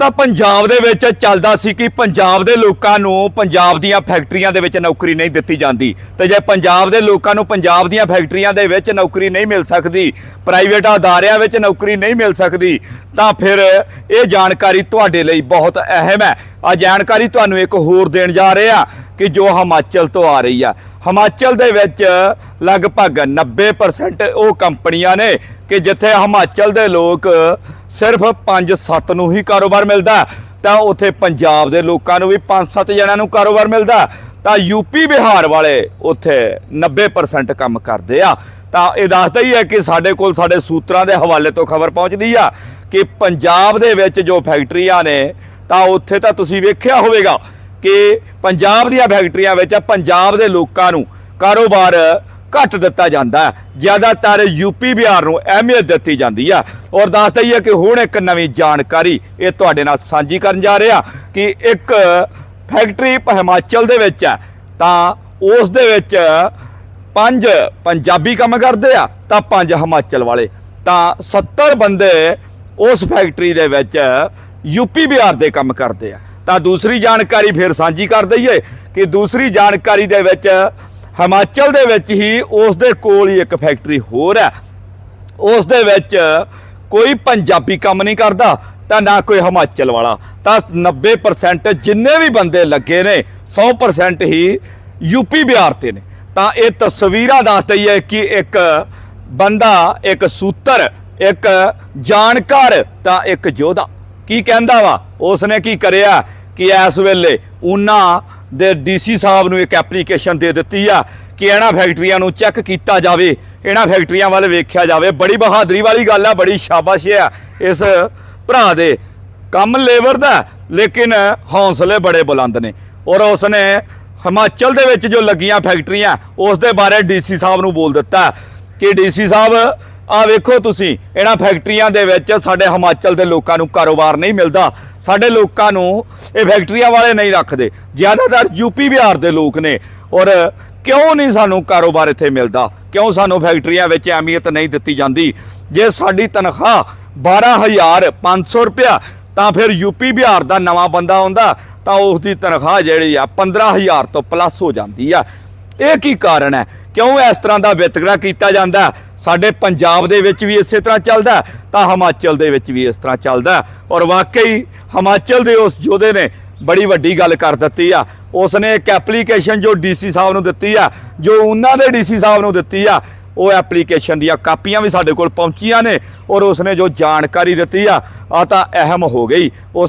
ਤਾਂ ਪੰਜਾਬ ਦੇ ਵਿੱਚ ਚੱਲਦਾ ਸੀ ਕਿ ਪੰਜਾਬ ਦੇ ਲੋਕਾਂ ਨੂੰ ਪੰਜਾਬ ਦੀਆਂ ਫੈਕਟਰੀਆਂ ਦੇ ਵਿੱਚ ਨੌਕਰੀ ਨਹੀਂ ਦਿੱਤੀ ਜਾਂਦੀ। ਤੇ ਜੇ ਪੰਜਾਬ ਦੇ ਲੋਕਾਂ ਨੂੰ ਪੰਜਾਬ ਦੀਆਂ ਫੈਕਟਰੀਆਂ ਦੇ ਵਿੱਚ ਨੌਕਰੀ ਨਹੀਂ ਮਿਲ ਸਕਦੀ, ਪ੍ਰਾਈਵੇਟ ਅਦਾਰਿਆਂ ਵਿੱਚ ਨੌਕਰੀ ਨਹੀਂ ਮਿਲ ਸਕਦੀ, ਤਾਂ ਫਿਰ ਇਹ ਜਾਣਕਾਰੀ ਤੁਹਾਡੇ ਲਈ ਬਹੁਤ ਅਹਿਮ ਹੈ। ਆ ਜਾਣਕਾਰੀ ਤੁਹਾਨੂੰ ਇੱਕ ਹੋਰ ਦੇਣ ਜਾ ਰਹੇ ਆ ਕਿ ਜੋ ਹਿਮਾਚਲ ਤੋਂ ਆ ਰਹੀ ਆ। ਹਿਮਾਚਲ ਦੇ ਵਿੱਚ ਲਗਭਗ 90% ਉਹ ਕੰਪਨੀਆਂ ਨੇ ਕਿ ਜਿੱਥੇ ਹਿਮਾਚਲ ਦੇ ਲੋਕ ਸਿਰਫ 5-7 ਨੂੰ ਹੀ ਕਾਰੋਬਾਰ ਮਿਲਦਾ ਤਾਂ ਉੱਥੇ ਪੰਜਾਬ ਦੇ ਲੋਕਾਂ ਨੂੰ ਵੀ 5-7 ਜਣਿਆਂ ਨੂੰ ਕਾਰੋਬਾਰ ਮਿਲਦਾ ਹੈ। ਤਾਂ ਯੂਪੀ ਬਿਹਾਰ ਵਾਲੇ ਉੱਥੇ 90% ਕੰਮ ਕਰਦੇ ਆ ਤਾਂ ਇਹ ਦੱਸਦਾ ਹੀ ਹੈ ਕਿ ਸਾਡੇ ਕੋਲ ਸਾਡੇ ਸੂਤਰਾਂ ਦੇ ਹਵਾਲੇ ਤੋਂ ਖਬਰ ਪਹੁੰਚਦੀ ਆ ਕਿ ਪੰਜਾਬ ਦੇ ਵਿੱਚ ਜੋ ਫੈਕਟਰੀਆਂ ਨੇ, ਤਾਂ ਉੱਥੇ ਤਾਂ ਤੁਸੀਂ ਵੇਖਿਆ ਹੋਵੇਗਾ ਕਿ ਪੰਜਾਬ ਦੀਆਂ ਫੈਕਟਰੀਆਂ ਵਿੱਚ ਪੰਜਾਬ ਦੇ ਲੋਕਾਂ ਨੂੰ ਕਾਰੋਬਾਰ ਘੱਟ ਦਿੱਤਾ ਜਾਂਦਾ ਹੈ। ਜ਼ਿਆਦਾਤਰ ਯੂਪੀ ਬਿਹਾਰ ਨੂੰ ਅਹਿਮੀਅਤ ਦਿੱਤੀ ਜਾਂਦੀ ਆ ਔਰ ਦੱਸ ਹੀ ਕਿ ਹੁਣ ਇੱਕ ਨਵੀਂ ਜਾਣਕਾਰੀ ਇਹ ਤੁਹਾਡੇ ਨਾਲ ਸਾਂਝੀ ਕਰਨ ਜਾ ਰਿਹਾ ਕਿ ਇੱਕ ਫੈਕਟਰੀ ਹਿਮਾਚਲ ਦੇ ਵਿੱਚ ਹੈ। ਤਾਂ ਉਸ ਦੇ ਵਿੱਚ ਪੰਜ ਪੰਜਾਬੀ ਕੰਮ ਕਰਦੇ ਆ, ਤਾਂ ਪੰਜ ਹਿਮਾਚਲ ਵਾਲੇ। ਤਾਂ 70 ਬੰਦੇ ਉਸ ਫੈਕਟਰੀ ਦੇ ਵਿੱਚ ਯੂਪੀ ਬਿਹਾਰ ਦੇ ਕੰਮ ਕਰਦੇ ਆ। ਤਾਂ ਦੂਸਰੀ ਜਾਣਕਾਰੀ ਫਿਰ ਸਾਂਝੀ ਕਰ ਦਈਏ ਕਿ ਦੂਸਰੀ ਜਾਣਕਾਰੀ ਦੇ ਵਿੱਚ ਹਿਮਾਚਲ ਦੇ ਵਿੱਚ ਹੀ ਉਸ ਦੇ ਕੋਲ ਹੀ ਇੱਕ ਫੈਕਟਰੀ ਹੋਰ ਹੈ। ਉਸ ਦੇ ਵਿੱਚ ਕੋਈ ਪੰਜਾਬੀ ਕੰਮ ਨਹੀਂ ਕਰਦਾ ਤਾਂ ਨਾ ਕੋਈ ਹਿਮਾਚਲ ਵਾਲਾ। ਤਾਂ 90% ਜਿੰਨੇ ਵੀ ਬੰਦੇ ਲੱਗੇ ਨੇ 100% ਹੀ ਯੂਪੀ ਬਿਹਾਰ ਤੇ ਨੇ। ਤਾਂ ਇਹ ਤਸਵੀਰਾਂ ਦੱਸਦੀ ਹੈ ਕਿ ਇੱਕ ਬੰਦਾ, ਇੱਕ ਸੂਤਰ, ਇੱਕ ਜਾਣਕਾਰ, ਤਾਂ ਇੱਕ ਯੋਧਾ। ਕੀ ਕਹਿੰਦਾ ਵਾ? ਉਸਨੇ ਕੀ ਕਰਿਆ ਕਿ ਇਸ ਵੇਲੇ ਉਹਨਾਂ ਦੇ ਡੀਸੀ ਸਾਹਿਬ ਨੂੰ ਇੱਕ ਐਪਲੀਕੇਸ਼ਨ ਦੇ ਦਿੱਤੀ ਆ ਕਿ ਇਹਨਾਂ ਫੈਕਟਰੀਆਂ ਨੂੰ ਚੈੱਕ ਕੀਤਾ ਜਾਵੇ, ਇਹਨਾਂ ਫੈਕਟਰੀਆਂ ਵੱਲ ਵੇਖਿਆ ਜਾਵੇ। ਬੜੀ ਬਹਾਦਰੀ ਵਾਲੀ ਗੱਲ ਆ, ਬੜੀ ਸ਼ਾਬਾਸ਼ ਆ ਇਸ ਭਰਾ ਦੇ। ਕੰਮ ਲੇਬਰ ਦਾ, ਲੇਕਿਨ ਹੌਸਲੇ ਬੜੇ ਬੁਲੰਦ ਨੇ। ਔਰ ਉਸਨੇ ਹਿਮਾਚਲ ਦੇ ਵਿੱਚ ਜੋ ਲੱਗੀਆਂ ਫੈਕਟਰੀਆਂ ਉਸ ਦੇ ਬਾਰੇ ਡੀਸੀ ਸਾਹਿਬ ਨੂੰ ਬੋਲ ਦਿੱਤਾ ਕਿ ਡੀਸੀ ਸਾਹਿਬ ਆ ਵੇਖੋ ਤੁਸੀਂ, ਇਹਨਾਂ ਫੈਕਟਰੀਆਂ ਦੇ ਵਿੱਚ ਸਾਡੇ ਹਿਮਾਚਲ ਦੇ ਲੋਕਾਂ ਨੂੰ ਕਾਰੋਬਾਰ ਨਹੀਂ ਮਿਲਦਾ। ਸਾਡੇ ਲੋਕਾਂ ਨੂੰ ਇਹ ਫੈਕਟਰੀਆਂ ਵਾਲੇ ਨਹੀਂ ਰੱਖਦੇ। ਜ਼ਿਆਦਾਤਰ ਯੂਪੀ ਬਿਹਾਰ ਦੇ ਲੋਕ ਨੇ। ਔਰ ਕਿਉਂ ਨਹੀਂ ਸਾਨੂੰ ਕਾਰੋਬਾਰ ਇੱਥੇ ਮਿਲਦਾ? ਕਿਉਂ ਸਾਨੂੰ ਫੈਕਟਰੀਆਂ ਵਿੱਚ ਅਹਿਮੀਅਤ ਨਹੀਂ ਦਿੱਤੀ ਜਾਂਦੀ? ਜੇ ਸਾਡੀ ਤਨਖਾਹ 12500 ਰੁਪਇਆ, ਤਾਂ ਫਿਰ ਯੂਪੀ ਬਿਹਾਰ ਦਾ ਨਵਾਂ ਬੰਦਾ ਆਉਂਦਾ, ਤਾਂ ਉਸ ਦੀ ਤਨਖਾਹ ਜਿਹੜੀ ਆ 15000 ਤੋਂ ਪਲੱਸ ਹੋ ਜਾਂਦੀ ਆ। ਇਹ ਕੀ ਕਾਰਨ ਹੈ? ਕਿਉਂ ਇਸ ਤਰ੍ਹਾਂ ਦਾ ਵਿਤਕਰਾ ਕੀਤਾ ਜਾਂਦਾ ਸਾਡੇ ਪੰਜਾਬ ਦੇ ਵਿੱਚ ਵੀ ਇਸੇ ਤਰ੍ਹਾਂ ਚੱਲਦਾ ਤਾਂ ਹਿਮਾਚਲ ਦੇ ਵਿੱਚ ਵੀ ਇਸ ਤਰ੍ਹਾਂ ਚੱਲਦਾ ਔਰ ਵਾਕਈ ਹਿਮਾਚਲ ਦੇ ਉਸ ਯੋਧੇ ਨੇ ਬੜੀ ਵੱਡੀ ਗੱਲ ਕਰ ਦਿੱਤੀ ਆ। ਉਸਨੇ ਇੱਕ ਐਪਲੀਕੇਸ਼ਨ ਜੋ ਡੀਸੀ ਸਾਹਿਬ ਨੂੰ ਦਿੱਤੀ ਆ, ਜੋ ਉਹਨਾਂ ਦੇ ਡੀਸੀ ਸਾਹਿਬ ਨੂੰ ਦਿੱਤੀ ਆ, ਉਹ ਐਪਲੀਕੇਸ਼ਨ ਦੀਆਂ ਕਾਪੀਆਂ ਵੀ ਸਾਡੇ ਕੋਲ ਪਹੁੰਚੀਆਂ ਨੇ ਔਰ ਉਸਨੇ ਜੋ ਜਾਣਕਾਰੀ ਦਿੱਤੀ ਆ ਆ ਤਾਂ ਅਹਿਮ ਹੋ ਗਈ। ਉਸ